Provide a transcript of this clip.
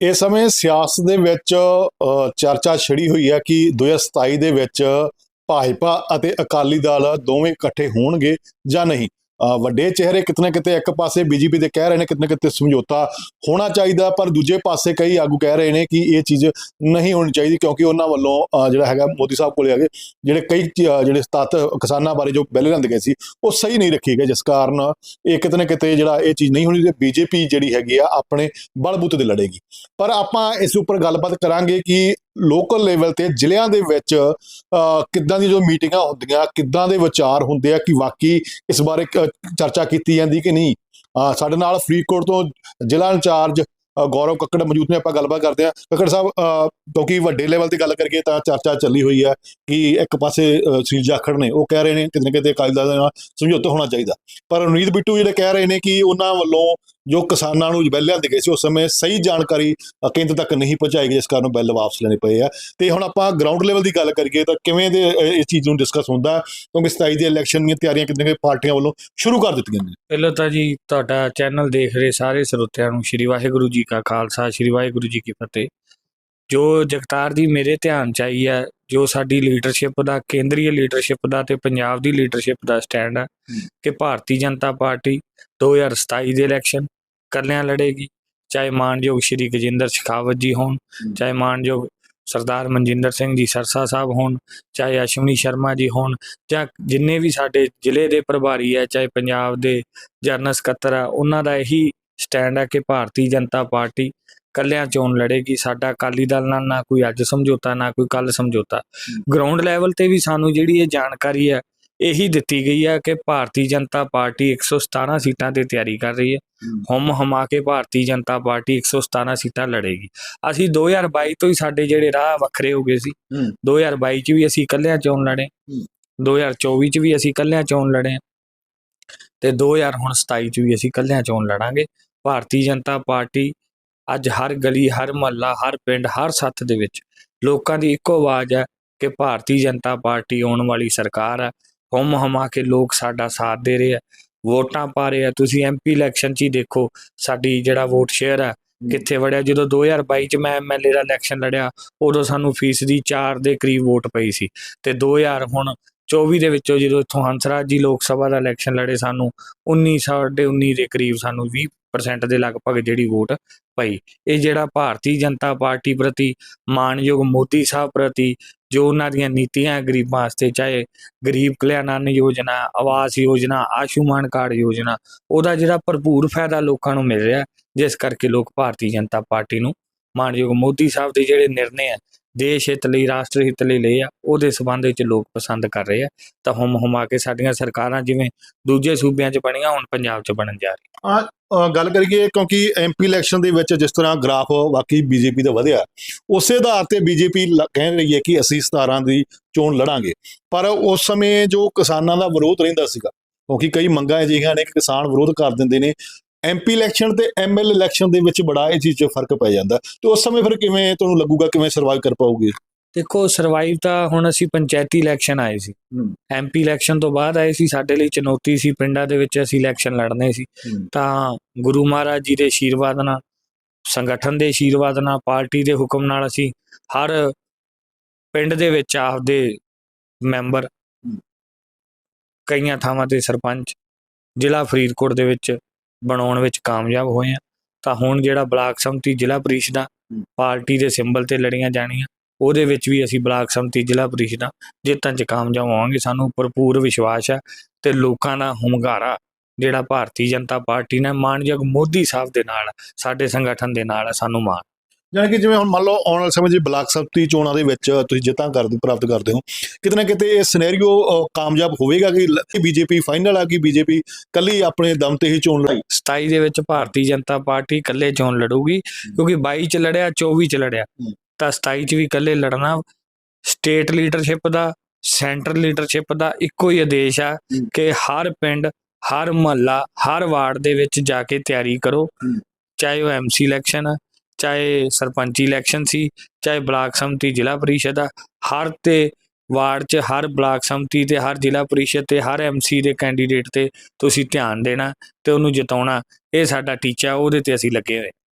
ਇਸ ਸਮੇਂ ਸਿਆਸਤ ਦੇ ਵਿੱਚ ਚਰਚਾ ਛਿੜੀ ਹੋਈ ਹੈ ਕਿ 2027 ਦੇ ਵਿੱਚ ਭਾਜਪਾ ਅਤੇ ਅਕਾਲੀ ਦਲ ਦੋਵੇਂ ਇਕੱਠੇ ਹੋਣਗੇ ਜਾਂ ਨਹੀਂ। ਵੱਡੇ ਚਿਹਰੇ ਕਿਤੇ ਨਾ ਕਿਤੇ ਇੱਕ ਪਾਸੇ ਬੀਜੇਪੀ ਦੇ ਕਹਿ ਰਹੇ ਨੇ ਕਿਤੇ ਨਾ ਕਿਤੇ ਸਮਝੌਤਾ ਹੋਣਾ ਚਾਹੀਦਾ ਪਰ ਦੂਜੇ ਪਾਸੇ ਕਈ ਆਗੂ ਕਹਿ ਰਹੇ ਨੇ ਕਿ ਇਹ ਚੀਜ਼ ਨਹੀਂ ਹੋਣੀ ਚਾਹੀਦੀ ਕਿਉਂਕਿ ਉਹਨਾਂ ਵੱਲੋਂ ਅ, ਜਿਹੜਾ ਹੈਗਾ ਮੋਦੀ ਸਾਹਿਬ ਕੋਲੇ ਆਗੇ ਜਿਹੜੇ ਕਈ ਜਿਹੜੇ ਤੱਤ ਕਿਸਾਨਾਂ ਬਾਰੇ ਜੋ ਬਿੱਲ ਲਿਆਂਦੇ ਗਏ ਸੀ ਉਹ ਸਹੀ ਨਹੀਂ ਰੱਖੀ ਗਏ ਜਿਸ ਕਾਰਨ ਇਹ ਕਿਤੇ ਨਾ ਕਿਤੇ ਜਿਹੜਾ ਇਹ ਚੀਜ਼ ਨਹੀਂ ਹੋਣੀ ਤੇ ਬੀਜੇਪੀ ਜਿਹੜੀ ਹੈਗੀ ਆ ਆਪਣੇ ਬਲਬੂਤੇ ਤੇ ਲੜੇਗੀ। ਪਰ ਆਪਾਂ ਇਸ ਉੱਪਰ ਗੱਲਬਾਤ ਕਰਾਂਗੇ ਕਿ ਲੋਕਲ ਲੈਵਲ ਤੇ ਜ਼ਿਲ੍ਹਿਆਂ ਦੇ ਵਿੱਚ ਕਿੱਦਾਂ ਦੀ ਜੋ ਮੀਟਿੰਗਾਂ ਹੁੰਦੀਆਂ ਕਿੱਦਾਂ ਦੇ ਵਿਚਾਰ ਹੁੰਦੇ ਆ ਕਿ ਵਾਕਈ ਇਸ ਬਾਰੇ ਚਰਚਾ ਕੀਤੀ ਜਾਂਦੀ ਕਿ ਨਹੀਂ? ਸਾਡੇ ਨਾਲ ਫਰੀਦਕੋਟ ਤੋਂ ਜ਼ਿਲ੍ਹਾ ਇੰਚਾਰਜ ਗੌਰਵ ਕੱਕੜ ਮੌਜੂਦ ਨੇ ਆਪਾਂ ਗੱਲਬਾਤ ਕਰਦੇ ਹਾਂ। ਕੱਕੜ ਸਾਹਿਬ ਅਹ, ਕਿਉਂਕਿ ਵੱਡੇ ਲੈਵਲ ਤੇ ਗੱਲ ਕਰੀਏ ਤਾਂ ਚਰਚਾ ਚੱਲੀ ਹੋਈ ਹੈ ਕਿ ਇੱਕ ਪਾਸੇ ਅਹ, ਸੁਨੀਲ ਜਾਖੜ ਨੇ ਉਹ ਕਹਿ ਰਹੇ ਨੇ ਕਿਤੇ ਨਾ ਕਿਤੇ ਅਕਾਲੀ ਦਲ ਦੇ ਨਾਲ ਸਮਝੌਤਾ ਹੋਣਾ ਚਾਹੀਦਾ। ਪਰ ਰਣਜੀਤ ਬਿੱਟੂ ਜਿਹੜੇ ਕਹਿ ਰਹੇ ਨੇ ਕਿ ਉਹਨਾਂ ਵੱਲੋਂ ਜੋ ਕਿਸਾਨਾਂ ਨੂੰ ਬਿੱਲ ਲਿਆਂਦੇ ਗਏ ਸੀ ਉਸ ਸਮੇਂ ਸਹੀ ਜਾਣਕਾਰੀ ਕੇਂਦਰ ਤੱਕ ਨਹੀਂ ਪਹੁੰਚਾਈ ਗਈ ਜਿਸ ਕਾਰਨ ਬਿੱਲ ਵਾਪਸ ਲੈਣੇ ਪਏ ਆ। ਤੇ ਹੁਣ ਆਪਾਂ ਗਰਾਊਂਡ ਲੈਵਲ ਦੀ ਗੱਲ ਕਰੀਏ ਤਾਂ ਕਿਵੇਂ ਦੇ ਇਸ ਚੀਜ਼ ਨੂੰ ਡਿਸਕਸ ਹੁੰਦਾ? ਕਿਉਂਕਿ 27 ਦੀ ਇਲੈਕਸ਼ਨ ਦੀਆਂ ਤਿਆਰੀਆਂ ਕਿਤੇ ਪਾਰਟੀਆਂ ਵੱਲੋਂ ਸ਼ੁਰੂ ਕਰ ਦਿੱਤੀਆਂ ਨੇ ਪਹਿਲਾਂ ਤਾਂ ਜੀ ਤੁਹਾਡਾ ਚੈਨਲ ਦੇਖ ਰਹੇ ਸਾਰੇ ਸਰੋਤਿਆਂ ਨੂੰ ਸ਼੍ਰੀ ਵਾਹਿਗੁਰੂ ਜੀ ਕਾ ਖਾਲਸਾ ਸ਼੍ਰੀ ਵਾਹਿਗੁਰੂ ਜੀ ਕੀ ਫਤਿਹ। ਜੋ ਜਗਤਾਰ ਦੀ ਮੇਰੇ ਧਿਆਨ ਚ ਆਈ ਹੈ ਜੋ ਸਾਡੀ ਲੀਡਰਸ਼ਿਪ ਦਾ ਕੇਂਦਰੀ ਲੀਡਰਸ਼ਿਪ ਦਾ ਤੇ ਪੰਜਾਬ ਦੀ ਲੀਡਰਸ਼ਿਪ ਦਾ ਸਟੈਂਡ ਹੈ। ਕਿ ਭਾਰਤੀ ਜਨਤਾ ਪਾਰਟੀ 2027 ਦੇ ਇਲੈਕਸ਼ਨ ਕੱਲਿਆਂ ਲੜੇਗੀ ਚਾਹੇ ਮਾਨਯੋਗ ਸ਼੍ਰੀ ਗਜਿੰਦਰ ਸ਼ੇਖਾਵਤ ਜੀ ਹੋਣ ਚਾਹੇ ਮਾਨਯੋਗ ਸਰਦਾਰ ਮਨਜਿੰਦਰ ਸਿੰਘ ਜੀ ਸਰਸਾ ਸਾਹਿਬ ਹੋਣ ਚਾਹੇ ਅਸ਼ਵਨੀ ਸ਼ਰਮਾ ਜੀ ਹੋਣ ਜਾਂ ਜਿੰਨੇ ਵੀ ਸਾਡੇ ਜ਼ਿਲ੍ਹੇ ਦੇ ਪ੍ਰਭਾਰੀ ਹੈ ਚਾਹੇ ਪੰਜਾਬ ਦੇ ਜਨਰਲ ਸਕੱਤਰ ਆ ਉਹਨਾਂ ਦਾ ਇਹੀ ਸਟੈਂਡ ਹੈ ਕਿ ਭਾਰਤੀ ਜਨਤਾ ਪਾਰਟੀ ਕੱਲਿਆਂ ਚੋਣ ਲੜੇਗੀ। ਸਾਡਾ ਅਕਾਲੀ ਦਲ ਨਾਲ ਨਾ ਕੋਈ ਅੱਜ ਸਮਝੌਤਾ ਨਾ ਕੋਈ ਕੱਲ ਸਮਝੌਤਾ। ਗਰਾਊਂਡ ਲੈਵਲ ਤੇ ਵੀ ਸਾਨੂੰ ਜਿਹੜੀ ਇਹ ਜਾਣਕਾਰੀ ਹੈ ਇਹੀ ਦਿੱਤੀ ਗਈ ਹੈ ਕਿ ਭਾਰਤੀ ਜਨਤਾ ਪਾਰਟੀ 117 ਸੀਟਾਂ ਤੇ ਤਿਆਰੀ ਕਰ ਰਹੀ ਹੈ। ਹਮ ਹਮਾ ਕੇ ਭਾਰਤੀ ਜਨਤਾ ਪਾਰਟੀ 117 ਸੀਟਾਂ ਲੜੇਗੀ। ਅਸੀਂ 2022 ਤੋਂ ਹੀ ਸਾਡੇ ਜਿਹੜੇ ਰਾਹ ਵੱਖਰੇ ਹੋ ਗਏ ਸੀ। ਹੂੰ। 2022 ਚ ਵੀ ਅਸੀਂ ਇਕੱਲਿਆਂ ਚੋਣ ਲੜੇ। 2024 ਚ ਵੀ ਅਸੀਂ ਇਕੱਲਿਆਂ ਚੋਣ ਲੜੇ। ਤੇ 2027 ਚ ਵੀ ਅਸੀਂ ਇਕੱਲਿਆਂ ਚੋਣ ਲੜਾਂਗੇ। ਭਾਰਤੀ ਜਨਤਾ ਪਾਰਟੀ ਅੱਜ ਹਰ ਗਲੀ ਹਰ ਮਹੱਲਾ ਹਰ ਪਿੰਡ ਹਰ ਸੱਥ ਦੇ ਵਿੱਚ ਲੋਕਾਂ ਦੀ ਇੱਕੋ ਆਵਾਜ਼ ਹੈ ਕਿ ਭਾਰਤੀ ਜਨਤਾ ਪਾਰਟੀ ਆਉਣ ਵਾਲੀ ਸਰਕਾਰ ਹੈ। ਹਮ ਹਮਾ ਕੇ ਲੋਕ ਸਾਡਾ ਸਾਥ ਦੇ ਰਹੇ ਆ। ਵੋਟਾਂ ਪਾ ਰਹੇ ਆ। ਤੁਸੀਂ ਐਮਪੀ ਇਲੈਕਸ਼ਨ 'ਚ ਹੀ ਦੇਖੋ ਸਾਡੀ ਜਿਹੜਾ ਵੋਟ ਸ਼ੇਅਰ ਹੈ। ਕਿੱਥੇ ਵੜਿਆ? ਜਦੋਂ 2022 ਚ ਮੈਂ ਐਮਐਲਏ ਦਾ ਇਲੈਕਸ਼ਨ ਲੜਿਆ ਉਦੋਂ ਸਾਨੂੰ ਫੀਸਦੀ 4 ਦੇ ਕਰੀਬ ਵੋਟ ਪਈ ਸੀ। ਤੇ 2000 ਹੁਣ 24 ਦੇ ਵਿੱਚੋਂ ਜਦੋਂ ਇੱਥੋਂ ਹੰਸਰਾਜ ਜੀ ਲੋਕ ਸਭਾ ਦਾ ਇਲੈਕਸ਼ਨ ਲੜੇ ਸਾਨੂੰ 19 ਸਾਢੇ 19 ਦੇ ਕਰੀਬ ਸਾਨੂੰ 20% ਦੇ ਲਗਭਗ ਜਿਹੜੀ ਵੋਟ ਪਈ। ਇਹ ਜਿਹੜਾ ਭਾਰਤੀ ਜਨਤਾ ਪਾਰਟੀ ਪ੍ਰਤੀ, ਮਾਨਯੋਗ ਮੋਦੀ ਸਾਹਿਬ ਪ੍ਰਤੀ, ਜੋ ਉਹਨਾਂ ਦੀਆਂ ਨੀਤੀਆਂ ਗਰੀਬਾਂ ਵਾਸਤੇ, ਚਾਹੇ ਗਰੀਬ ਕਲਿਆਣ ਯੋਜਨਾ, ਆਵਾਸ ਯੋਜਨਾ ਆਯੁਸ਼ਮਾਨ ਕਾਰਡ ਯੋਜਨਾ, ਉਹਦਾ ਜਿਹੜਾ ਭਰਪੂਰ ਫਾਇਦਾ ਲੋਕਾਂ ਨੂੰ ਮਿਲ ਰਿਹਾ, ਜਿਸ ਕਰਕੇ ਲੋਕ ਭਾਰਤੀ ਜਨਤਾ ਪਾਰਟੀ ਨੂੰ ਮਾਨਯੋਗ ਮੋਦੀ ਸਾਹਿਬ ਦੇ ਜਿਹੜੇ ਨਿਰਣੇ ਆ ਦੇਸ਼ ਹਿੱਤ ਲਈ ਰਾਸ਼ਟਰ ਹਿੱਤ ਲਈ ਲਏ ਆ ਉਹਦੇ ਸਬੰਧ ਵਿੱਚ ਲੋਕ ਪਸੰਦ ਕਰ ਰਹੇ ਆ। ਤਾਂ ਹਮ ਹਮਾ ਕੇ ਸਾਡੀਆਂ ਸਰਕਾਰਾਂ ਜਿਵੇਂ ਦੂਜੇ ਸੂਬਿਆਂ 'ਚ ਬਣੀਆਂ ਹੁਣ ਪੰਜਾਬ 'ਚ ਬਣਨ ਜਾ ਰਹੀਆਂ। ਅ, ਗੱਲ ਕਰੀਏ ਕਿਉਂਕਿ ਐਮਪੀ ਇਲੈਕਸ਼ਨ ਦੇ ਵਿੱਚ ਜਿਸ ਤਰ੍ਹਾਂ ਗ੍ਰਾਫ ਵਾਕਈ ਬੀਜੇਪੀ ਦਾ ਵਧਿਆ ਉਸੇ ਆਧਾਰ ਤੇ ਬੀਜੇਪੀ ਕਹਿ ਰਹੀ ਹੈ ਕਿ ਅਸੀਂ 17 ਦੀ ਚੋਣ ਲੜਾਂਗੇ। ਪਰ ਉਸ ਸਮੇਂ ਜੋ ਕਿਸਾਨਾਂ ਦਾ ਵਿਰੋਧ ਰਹਿੰਦਾ ਸੀਗਾ ਕਿਉਂਕਿ ਕਈ ਮੰਗਾਂ ਅਜਿਹੀਆਂ ਨੇ ਕਿ ਕਿਸਾਨ ਵਿਰੋਧ ਕਰ ਦਿੰਦੇ ਨੇ ਐਮਪੀ ਇਲੈਕਸ਼ਨ ਤੇ ਐਮਐਲ ਇਲੈਕਸ਼ਨ ਦੇ ਵਿੱਚ ਬੜਾ ਇਹ ਚੀਜ਼ 'ਚ ਫ਼ਰਕ ਪੈ ਜਾਂਦਾ। ਤੇ ਉਸ ਸਮੇਂ ਫਿਰ ਕਿਵੇਂ ਤੁਹਾਨੂੰ ਲੱਗੂਗਾ ਕਿਵੇਂ ਸਰਵਾਈਵ ਕਰ ਪਾਓਗੇ? ਦੇਖੋ ਸਰਵਾਈਵ ਤਾਂ ਹੁਣ ਅਸੀਂ ਪੰਚਾਇਤੀ ਇਲੈਕਸ਼ਨ ਆਏ ਸੀ। ਐਮਪੀ ਇਲੈਕਸ਼ਨ ਤੋਂ ਬਾਅਦ ਆਏ ਸੀ ਸਾਡੇ ਲਈ ਚੁਣੌਤੀ ਸੀ ਪਿੰਡਾਂ ਦੇ ਵਿੱਚ ਅਸੀਂ ਇਲੈਕਸ਼ਨ ਲੜਨੇ ਸੀ। ਤਾਂ ਗੁਰੂ ਮਹਾਰਾਜ ਜੀ ਦੇ ਆਸ਼ੀਰਵਾਦ ਨਾਲ ਸੰਗਠਨ ਦੇ ਆਸ਼ੀਰਵਾਦ ਨਾਲ ਪਾਰਟੀ ਦੇ ਹੁਕਮ ਨਾਲ ਅਸੀਂ ਹਰ ਪਿੰਡ ਦੇ ਵਿੱਚ ਆਪਦੇ ਮੈਂਬਰ ਕਈਆਂ ਥਾਵਾਂ ਤੇ ਸਰਪੰਚ ਜ਼ਿਲ੍ਹਾ ਫਰੀਦਕੋਟ ਦੇ ਵਿੱਚ ਬਣਾਉਣ ਵਿੱਚ ਕਾਮਯਾਬ ਹੋਏ ਆ ਤਾਂ ਹੁਣ ਜਿਹੜਾ ਬਲਾਕ ਸੰਮਤੀ ਜ਼ਿਲ੍ਹਾ ਪ੍ਰੀਸ਼ਦਾਂ ਪਾਰਟੀ ਦੇ ਸਿੰਬਲ ਤੇ ਲੜੀਆਂ ਜਾਣੀਆਂ ਉਹਦੇ ਵਿੱਚ ਵੀ ਅਸੀਂ ਬਲਾਕ ਸੰਮਤੀ ਜ਼ਿਲ੍ਹਾ ਪ੍ਰੀਸ਼ਦਾਂ ਜਿੱਤਣ ਚ ਕਾਮਯਾਬ ਹੋਵਾਂਗੇ। ਸਾਨੂੰ ਭਰਪੂਰ ਵਿਸ਼ਵਾਸ ਹੈ ਤੇ ਲੋਕਾਂ ਦਾ ਹੁੰਗਾਰਾ ਜਿਹੜਾ ਭਾਰਤੀ ਜਨਤਾ ਪਾਰਟੀ ਨੇ ਮਾਨਯੋਗ ਮੋਦੀ ਸਾਹਿਬ ਦੇ ਨਾਲ ਸਾਡੇ ਸੰਗਠਨ ਦੇ ਨਾਲ ਸਾਨੂੰ ਮਾਣ। ਜਾਣੀ ਕਿ ਜਿਵੇਂ ਹੁਣ ਮੰਨ ਲਓ ਆਉਣ ਵਾਲੇ ਸਮੇਂ 'ਚ ਬਲਾਕ ਸੰਮਤੀ ਚੋਣਾਂ ਦੇ ਵਿੱਚ ਤੁਸੀਂ ਜਿੱਤਾਂ ਕਰਦੇ ਪ੍ਰਾਪਤ ਕਰਦੇ ਹੋ ਕਿਤੇ ਨਾ ਕਿਤੇ ਇਹ ਸਿਨੈਰੀਓ ਕਾਮਯਾਬ ਹੋਵੇਗਾ ਕਿ ਬੀਜੇਪੀ ਫਾਈਨਲ ਆ ਕਿ ਬੀਜੇਪੀ ਕੱਲੀ ਆਪਣੇ ਦਮ ਤੇ ਹੀ ਚੋਣ ਲੜਾਈ 27 ਦੇ ਵਿੱਚ ਭਾਰਤੀ ਜਨਤਾ ਪਾਰਟੀ ਇਕੱਲੇ ਚੋਣ ਲੜੂਗੀ ਕਿਉਂਕਿ 22 ਚ ਲੜਿਆ 24 ਚ ਲੜਿਆ। ਤਾਂ 27 ਚ ਵੀ ਇਕੱਲੇ ਲੜਨਾ ਸਟੇਟ ਲੀਡਰਸ਼ਿਪ ਦਾ ਸੈਂਟਰ ਲੀਡਰਸ਼ਿਪ ਦਾ ਇੱਕੋ ਹੀ ਆਦੇਸ਼ ਆ। ਕਿ ਹਰ ਪਿੰਡ ਹਰ ਮਹੱਲਾ ਹਰ ਵਾਰਡ ਦੇ ਵਿੱਚ ਜਾ ਕੇ ਤਿਆਰੀ ਕਰੋ। ਚਾਹੇ ਉਹ ਐਮਸੀ ਇਲੈਕਸ਼ਨ ਆ ਚਾਹੇ ਸਰਪੰਚੀ ਇਲੈਕਸ਼ਨ ਸੀ, ਚਾਹੇ ਬਲਾਕ ਸੰਮਤੀ ਜ਼ਿਲ੍ਹਾ ਪਰਿਸ਼ਦ ਆ, ਹਰ ਤੇ ਵਾਰਡ 'ਚ, ਹਰ ਬਲਾਕ ਸੰਮਤੀ ਤੇ, ਹਰ ਜ਼ਿਲ੍ਹਾ ਪਰਿਸ਼ਦ ਤੇ, ਹਰ ਐਮਸੀ ਦੇ ਕੈਂਡੀਡੇਟ ਤੇ ਤੁਸੀਂ ਧਿਆਨ ਦੇਣਾ ਤੇ ਉਹਨੂੰ ਜਿਤਾਉਣਾ, ਇਹ ਸਾਡਾ ਟੀਚਾ, ਉਹਦੇ ਤੇ ਅਸੀਂ ਲੱਗੇ ਹੋਏ।